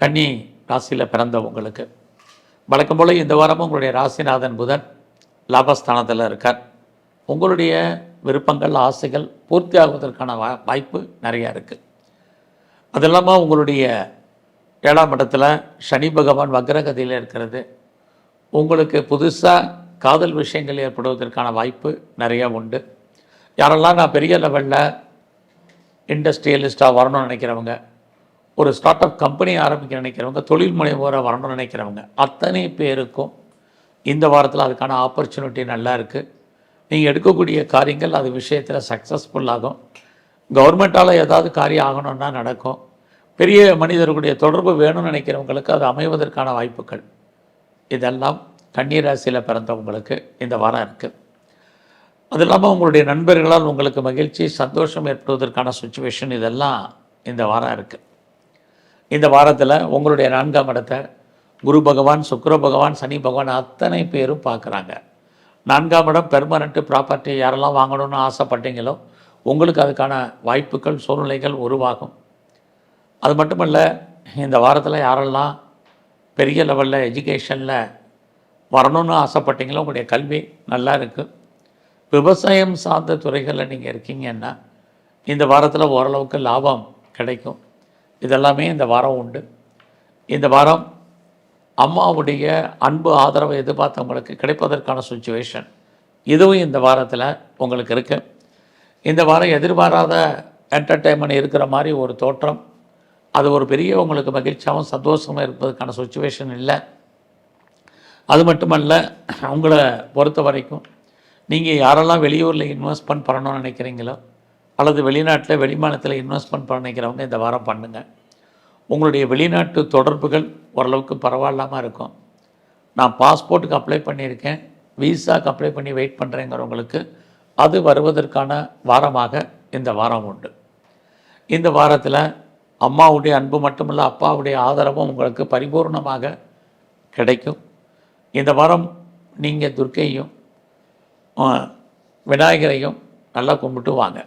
கன்னி ராசியில் பிறந்தவங்களுக்கு வழக்கம் போல் இந்த வாரமும் உங்களுடைய ராசிநாதன் புதன் லாபஸ்தானத்தில் இருக்கார். உங்களுடைய விருப்பங்கள் ஆசைகள் பூர்த்தி ஆகுவதற்கான வா வாய்ப்பு நிறையா இருக்குது அது இல்லாமல் உங்களுடைய ஏழாம் இடத்துல சனி பகவான் வக்ரகதியில் இருக்கிறது. உங்களுக்கு புதுசாக காதல் விஷயங்கள் ஏற்படுவதற்கான வாய்ப்பு நிறையா உண்டு. யாரெல்லாம் நான் பெரிய லெவலில் இண்டஸ்ட்ரியலிஸ்ட்டாக வரணும்னு நினைக்கிறவங்க ஒரு ஸ்டார்ட் அப் கம்பெனி ஆரம்பிக்க நினைக்கிறவங்க தொழில் முனைவோராக வரணும்னு நினைக்கிறவங்க அத்தனை பேருக்கும் இந்த வாரத்தில் அதுக்கான ஆப்பர்ச்சுனிட்டி நல்லா இருக்குது நீங்கள் எடுக்கக்கூடிய காரியங்கள் அது விஷயத்தில் சக்ஸஸ்ஃபுல்லாகும் கவர்மெண்ட்டால் ஏதாவது காரியம் ஆகணும்னா நடக்கும். பெரிய மனிதர்களுடைய தொடர்பு வேணும்னு நினைக்கிறவங்களுக்கு அது அமைவதற்கான வாய்ப்புகள். இதெல்லாம் கன்னிராசியில் பிறந்தவங்களுக்கு இந்த வாரம் இருக்குது அது இல்லாமல் உங்களுடைய நண்பர்களால் உங்களுக்கு மகிழ்ச்சி சந்தோஷம் ஏற்படுவதற்கான சுச்சுவேஷன் இதெல்லாம் இந்த வாரம் இருக்குது இந்த வாரத்தில் உங்களுடைய நான்காம் இடத்தை குரு பகவான் சுக்கர பகவான் சனி பகவான் அத்தனை பேரும் பார்க்குறாங்க. நான்காம் இடம் பெர்மனண்ட்டு ப்ராப்பர்ட்டி யாரெல்லாம் வாங்கணும்னு ஆசைப்பட்டீங்களோ உங்களுக்கு அதுக்கான வாய்ப்புகள் சூழ்நிலைகள் உருவாகும். அது மட்டுமல்ல இந்த வாரத்தில் யாரெல்லாம் பெரிய லெவலில் எஜுகேஷனில் வரணும்னு ஆசைப்பட்டீங்களோ உங்களுடைய கல்வி நல்லா இருக்குது விவசாயம் சார்ந்த துறைகளில் நீங்கள் இருக்கீங்கன்னா இந்த வாரத்தில் ஓரளவுக்கு லாபம் கிடைக்கும். இதெல்லாமே இந்த வாரம் உண்டு. இந்த வாரம் அம்மாவுடைய அன்பு ஆதரவை எதிர்பார்த்தவங்களுக்கு கிடைப்பதற்கான சுச்சுவேஷன் இதுவும் இந்த வாரத்தில் உங்களுக்கு இருக்குது இந்த வாரம் எதிர்பாராத என்டர்டெயின்மெண்ட் இருக்கிற மாதிரி ஒரு தோற்றம். அது ஒரு பெரிய உங்களுக்கு மகிழ்ச்சியாகவும் சந்தோஷமாக இருப்பதற்கான சுச்சுவேஷன் இல்லை. அது மட்டுமல்ல உங்களை பொறுத்த வரைக்கும் நீங்கள் யாரெல்லாம் வெளியூரில் இன்வெஸ்ட்மெண்ட் பண்ணணும்னு நினைக்கிறீங்களோ அல்லது வெளிநாட்டில் வெளிமாநிலத்தில் இன்வெஸ்ட்மெண்ட் பண்ண நினைக்கிறவங்க இந்த வாரம் பண்ணுங்கள் உங்களுடைய வெளிநாட்டு தொடர்புகள் ஓரளவுக்கு பரவாயில்லாமல் இருக்கும். நான் பாஸ்போர்ட்டுக்கு அப்ளை பண்ணியிருக்கேன். விசாக்கு அப்ளை பண்ணி வெயிட் பண்ணுறேங்கிறவங்களுக்கு அது வருவதற்கான வாரமாக இந்த வாரம் உண்டு. இந்த வாரத்தில் அம்மாவுடைய அன்பு மட்டுமல்ல அப்பாவுடைய ஆதரவும் உங்களுக்கு பரிபூர்ணமாக கிடைக்கும். இந்த வாரம் நீங்கள் துர்க்கையும் விநாயகரையும் நல்லா கும்பிட்டு வாங்க.